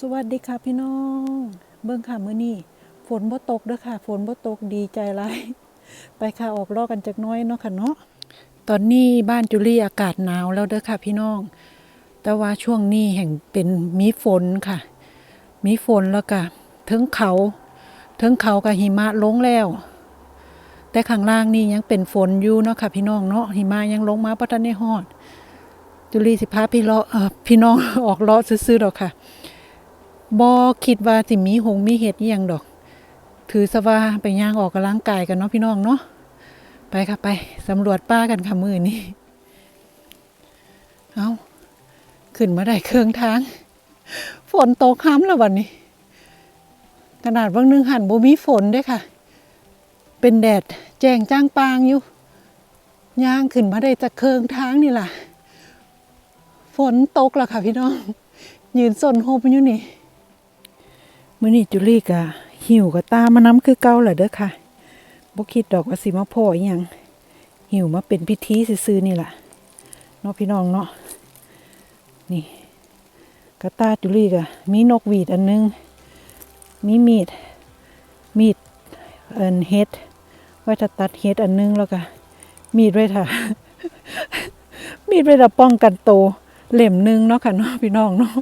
สวัสดีค่ะพี่น้อง เบิ่งค่ะ มื้อนี้ฝนบ่ตกเด้อค่ะ ฝนบ่ตกดีใจหลายไปค่ะออกลอกกันจักน้อยเนาะค่ะเนาะตอนนี้บ้านจุลี่อากาศหนาวแล้วเด้อค่ะพี่น้อง แต่ว่าช่วงนี้แห่งเป็นมีฝนค่ะ มีฝนแล้วก็ถึงเขาถึงเขากับหิมะลงแล้ว แต่ข้างล่างนี่ยังเป็นฝนอยู่เนาะค่ะ พี่น้องเนาะหิมะยังลงมาบ่ทันได้ฮอด จุลีสิพาพี่เลาะเอ่อพี่น้องออกเลาะซื้อๆดอกค่ะ บ่คิดว่าสิมีหงมีเห็ดอย่างดอก ถือซะว่าไปย่างออกกำลังกายกันเนาะพี่น้องเนาะไปค่ะไปสำรวจป้ากันค่ะมือนี้เอาขึ้นมาได้เครื่องทาง ฝนตกค้ำแล้ววันนี้ ขนาดวันนึงหันบ่มีฝนด้วยค่ะ เป็นแดดแจ้งจ้างปางอยู่ย่างขึ้นมาได้จากเครื่องทางนี่ล่ะ ฝนตกแล้วค่ะพี่น้อง ยืนสนโฮมอยู่นี่ มื้อนี้จุลี่กะหิวกะตามมาน้ำคือเก่าแหละเด้อค่ะบ่คิดดอกว่าสิมาพ่ออีหยังหิวมาเป็นพิธีซื่อๆนี่ล่ะเนาะพี่น้องเนาะนี่กะตาจุลี่กะมีนกหวีดอันนึง มีมีดมีดเอินเฮ็ดไว้ถ้าตัดเฮ็ดอันนึงแล้วก็มีดไว้ถ้ามีดไว้ถ้าป้องกันโตวเล่มหนึงเนาะค่ะเนาะพี่น้องเนาะ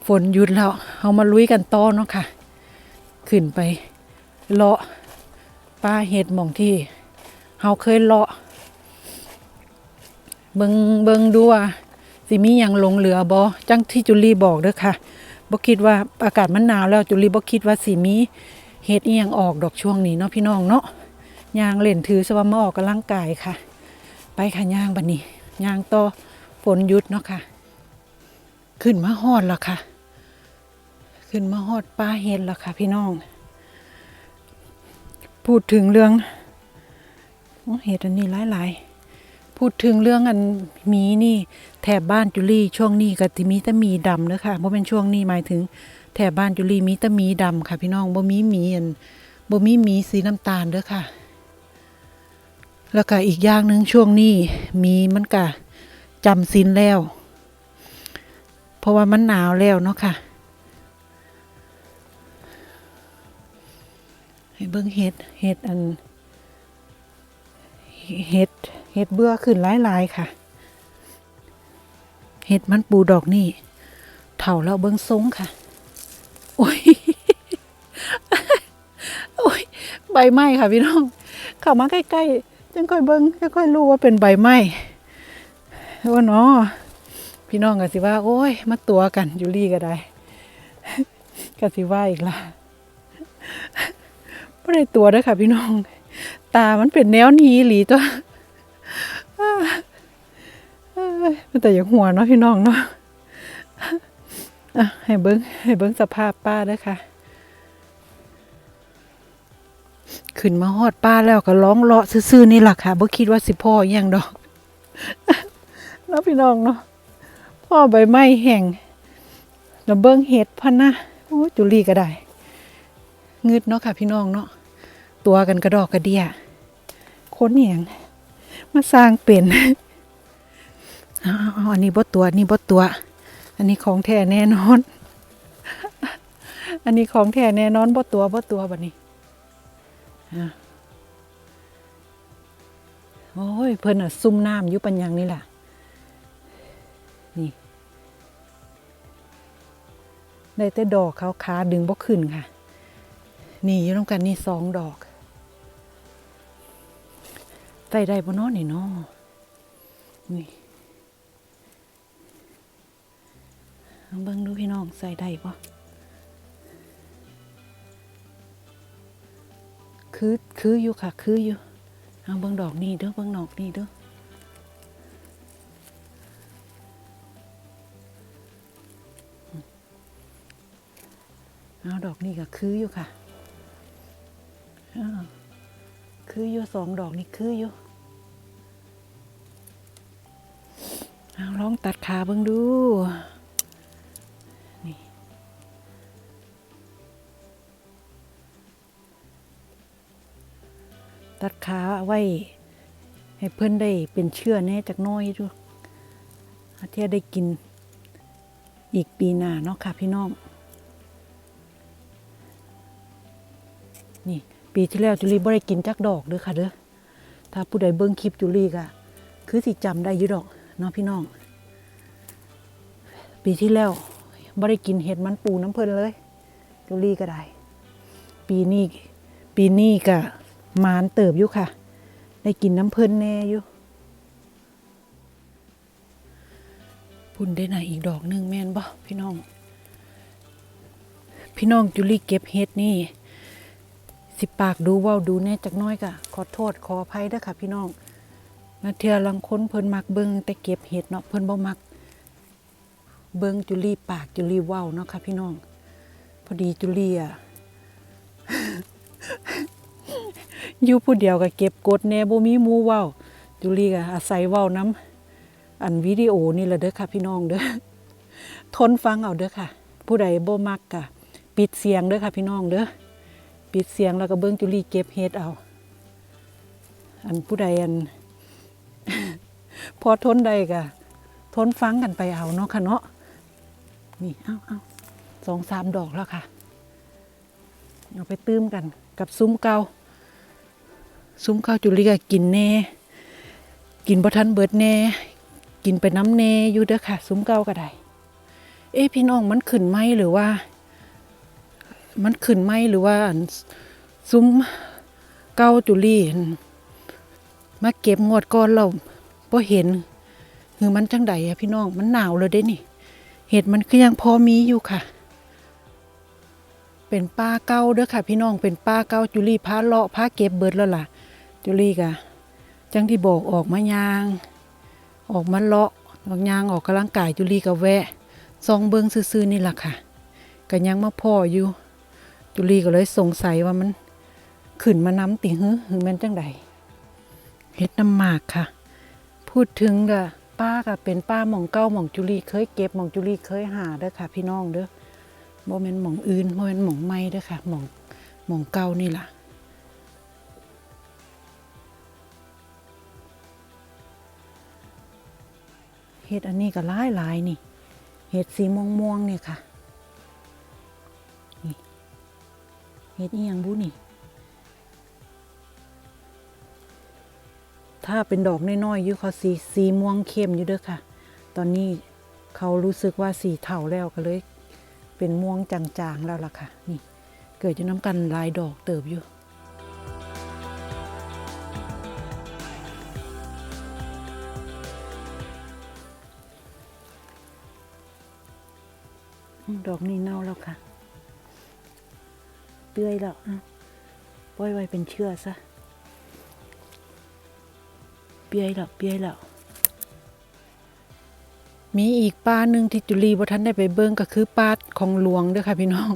ฝ นหยุดแล้วเอามาลุยกันต่อเนาะค่ะ ขึ้นไปเลาะป้าเห็ดหมองที่เฮาเคยเลาะ เบิงเบิงดูว่าสิมีหยังหลงเหลือบ่จังที่จุลีบอกเด้อค่ะบ่คิดว่าอากาศมันหนาวแล้วจุลีบ่คิดว่าสิมีเฮ็ดอีหยังออกดอกช่วงนี้เนาะพี่น้องเนาะยางเล่นถือซะว่ามาออกกำลังกายค่ะ ไปค่ะย่างบัดนี้ย่างต่อฝนหยุดเนาะค่ะ ขึ้นมาฮอดแล้วค่ะ ขึ้นมาฮอดป้าเฮ็ดแล้วค่ะพี่น้อง พูดถึงเรื่องเห็ดอันนี้หลายๆ พูดถึงเรื่องอันมีนี่ แถบบ้านจุลี่ช่วงนี้ก็ติมีแต่มีดำเด้อค่ะบ่เป็นช่วงนี้หมายถึง แถบบ้านจุลี่มีแต่มีดำค่ะ พี่น้องบ่มีหมีอันบ่มีหมีสีน้ำตาลเด้อค่ะ แล้วก็อีกอย่างหนึ่งช่วงนี้มีมันก็จำศีลแล้ว เพราะว่ามันหนาวแล้วเนาะค่ะ ให้เบิ่งเห็ดเห็ดอันเห็ดเห็ดเบื่อขึ้นหลายๆค่ะ เห็ดมันปูดอกนี่เถ่าแล้วเบิ้งทรงค่ะ โอ้ย โอ้ย ใบไม้ค่ะพี่น้อง เข้ามาใกล้ๆ จังค่อยเบิ้งจังค่อยรู้ว่าเป็นใบไม้ว่าเนาะพี่น้องก็สิว่า โอ้ย มาตัวกันยูรี่ก็ได้ก็สิว่าอีกละ ไม่ได้ตัวด้อค่ะพี่น้อง ตามันเป็นแนวนี้หลีตัวมันแต่อย่างหัวเนาะพี่น้องเนาะให้เบิ้งให้เบิ้งสภาพป้าด้อค่ะ ขึ้นมาฮอดป้าแล้วก็ร้องเลาะซื่อๆนี่แหละค่ะบ่คิดว่าสิพ่ออย่างดอกเนาะพี่น้องเนาะพ่อใบไม้แห้งแล้วเบิ้งเห็ดพันนะโอ้จุลีก็ได้ งึดเนาะค่ะพี่น้องเนาะตัวกันกระดอกกระเดียคนเหียงมาสร้างเป็นอาเอาเอาอันนี้บ่ตัวอันนี้บ่ตัว อันนี้ของแท้แน่นอน อันนี้ของแท้แน่นอนบ่ตัวบ่ตัวบัดนี้อะโอ้ยเพิ่นอะซุ่มน้ำยู่ปัญญังนี่แหละนี่ ได้แต่ดอกเขาขาดึงบ่ขึ้นค่ะ นี่อยู่ตรงกันนี่สองดอกใส่ได้บ่เนอนี่เนาะนี่ลองเบิ่งดูพี่น้องใส่ได้บ่คือคืออยู่ค่ะ คืออยู่เอาเบิ่งดอกนี่เด้อเบิ่งดอกนี่เด้อเอาดอกนี่ก็คืออยู่ค่ะ คืออยู่สองดอกนี่คืออยู่เอาลองตัดขาเบิ่งดู นี่ ตัดขาไว้ ให้เพื่อนได้เป็นเชื่อแน่จากน้อยดูอาเทียได้กิน อีกปีหน้าเนาะค่ะพี่น้อง นี่ ปีที่แล้วจุลีบ่ได้กินจักดอกเด้อค่ะเด้อถ้าผู้ใดเบิ่งคลิปจุลีก็คือสิจำได้อยู่ดอกเนาะพี่น้อง ปีที่แล้วบ่ได้กินเห็ดมันปูน้ำเพิ่นเลยจุลีก็ได้ ปีนี้ปีนี้ก็มานเติบอยู่ค่ะ ได้กินน้ำเพิ่นแน่อยู่พุ่นได้ไหนอีกดอกหนึงแม่นบ่พี่น้อง พี่น้องจุลีเก็บเห็ดนี่ สิปากดูว่าดูแน่จักน้อยกะขอโทษขออภัยเด้อค่ะพี่น้องนาเทือลังค้นเพิ่นมักเบิงแต่เก็บเห็ดเนาะเพิ่นบ่มัก เบิงจุลีปากจุลีเว้าเนาะค่ะพี่น้อง พอดีจุลีอะอยู่ผู้เดียวก็เก็บกดแน่บ่มีหมู่เว้าจุลีก็อาศัยเว้านํอันวิดีโอนี่ละเด้อค่ะพี่น้องเด้อทนฟังเอาเด้อค่ะ ผู้ใดบ่มักก็ปิดเสียงเด้อค่ะพี่น้องเด้อ ปิดเสียงแล้วก็เบิ้งจุลีเก็บเฮ็ดเอา อันผู้ใดอัน พอทนใดก็ทนฟังกันไปเอาเนาะค่ะเนาะนี่เอาเอาสองสามดอกแล้วค่ะเอาไปตื้มกันกับซุ้มเกาซุ้มเกาจุลีก็กินแน่ กินบ่ทันเบิดแน่ กินไปน้ำแน่อยู่เด้อค่ะ ซุ้มเกาก็ได้ เอ๊พี่น้องมันขึ้นไหมหรือว่า มันขึ้นไหมหรือว่าซุ้มเก้าจุลีหั่นมาเก็บงวดก่อนเราพอเห็นคือมันจังใดอะพี่น้องมันหนาวเลยเด้นี่ เห็ดมันก็ยังพอมีอยู่ค่ะ เป็นป้าเก้าเด้อค่ะ พี่น้องเป็นป้าเก้าจุลีพาเลาะพาเก็บเบิดแล้วล่ะ จุลีกะจังที่บอกออกมายาง ออกมาเลาะออกยางออกกำลังกายจุลีก็แวะซองเบิงซื่อๆนี่แหละค่ะก็ยังมาพ่ออยู่ จุลีก็เลยสงสัยว่ามันขึ้นมาน้ำติหื้อหรือแมันจังใดเฮ็ดน้ำหมากค่ะ พูดถึงกะป้าก็เป็นป้าหม่องเก้าหม่องจุลีเคยเก็บหม่องจุลีเคยหาเด้อค่ะ พี่น้องเด้อบ่แม่นหม่องอื่นบ่แม่นหม่องใหม่เด้อค่ะหม่องหม่องเก่านี่ล่ะเห็ดอันนี้ก็หลายหลายๆนี่ เห็ดสีม่วงม่วงๆเนี่ยค่ะ เห็ดอีหยังบุนี่ ถ้าเป็นดอกน้อยๆอยู่เขาสีสีม่วงเข้มอยู่เด้อค่ะ ตอนนี้เขารู้สึกว่าสีเทาแล้วก็เลย เป็นม่วงจางๆแล้วล่ะค่ะ นี่ เกิดจะน้ำกันลายดอกเติบอยู่ดอกนี้เน่าแล้วค่ะ เปื่อยแล้วอะปล่อยไว้เป็นเชื่อซะ เปียแล้วเปียแล้ว มีอีกป้าหนึ่งที่จุลีบ่ทันได้ไปเบิ่งก็คือป้าของหลวงเด้อค่ะพี่น้อง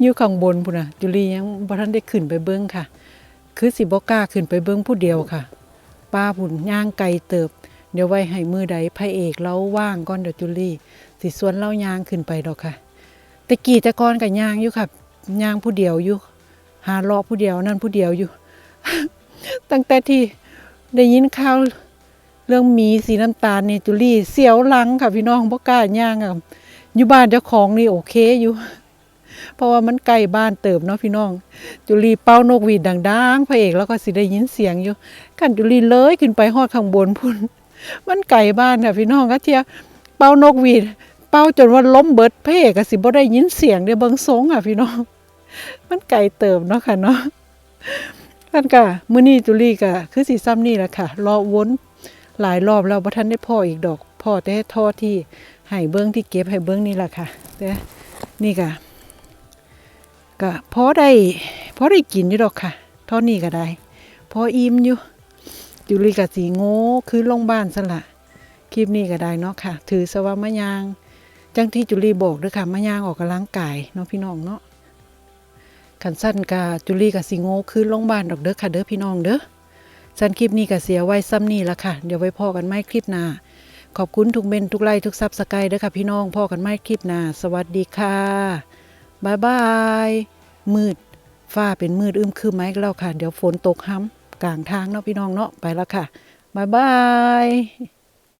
อยู่ข้างบนพุ่นน่ะ จุลียังบ่ทันได้ขึ้นไปเบิ่งค่ะ คือสิบ่กล้าขึ้นไปเบิ่งผู้เดียวค่ะป้าพุ่นย่างไกลเติบ เดี๋ยวไว้ให้มือใดพระเอกเราว่างก่อนเดี๋ยวจุลีสิสวนเล่ายางขึ้นไปดอกค่ะแตะกี้ต่ก่อนก็ย่างอยู่ค่ะ ย่างผู้เดียวอยู่ หารอผู้เดียวนั่นผู้เดียวอยู่ ตั้งแต่ที่ได้ยินข่าวเรื่องมีสีน้ำตาลเนจุลี่เสียวหลังค่ะพี่น้องบ่กล้าย่างอะอยู่บ้านเจ้าของนี่โอเคอยู่ เพราะว่ามันใกล้บ้านเติบเนาะพี่น้อง จุลีเป้านกหวีดดังๆพระเอกแล้วก็สิได้ยินเสียงอยู่กันจุลีเลยขึ้นไปฮอดข้างบนพุ่นมันไก่บ้านค่ะพี่น้องก็เทียเป้านกหวีด เป้าจนว่าล้มเบิดพระเอกก็สิบ่ได้ยินเสียงเด้เบิงทรงอะพี่น้อง มันไก่เติบเนาะค่ะเนาะท่านก็มื้อนี้จุลี่ก็คือสิซ้ำนี่แหละค่ะ รอวนหลายรอบแล้วบ่ทันได้พ่ออีกดอกพ่อแต่ท่อที่ให้เบิ่งที่เก็บให้เบิ่งนี่แหละค่ะแต่นี่ก็ก็พอได้พอได้กินอยู่ดอกค่ะท่านี้ก็ได้พออิ่มอยู่จุลี่ก็สิโง่คือลงบ้านซะละคลิปนี้ก็ได้เนาะค่ะ ถือสว่ามะยางจังที่จุลี่บอกด้วยค่ะมะยางออกกำลังกายเนาะพี่น้องเนาะ ขันสั้นกาจุลีกับสิโง่คือโรงพยาบาลดอกเด้อค่ะเด้อพี่น้องเด้อสั้นคลิปนี้ก็เสียไว้ซ้ำนี่ละค่ะ เดี๋ยวไว้พอกันไม่คลิปหน้า ขอบคุณทุกเมนทุกไลค์ทุกซับสไครต์เด้อค่ะพี่น้องพอกันไม่คลิปหน้า สวัสดีค่ะบายบายมืดฟ้าเป็นมืดอึมครึมไหมก็แล้วค่ะ เดี๋ยวฝนตกห้ำกลางทางเนาะพี่น้องเนาะไปแล้วค่ะบายบาย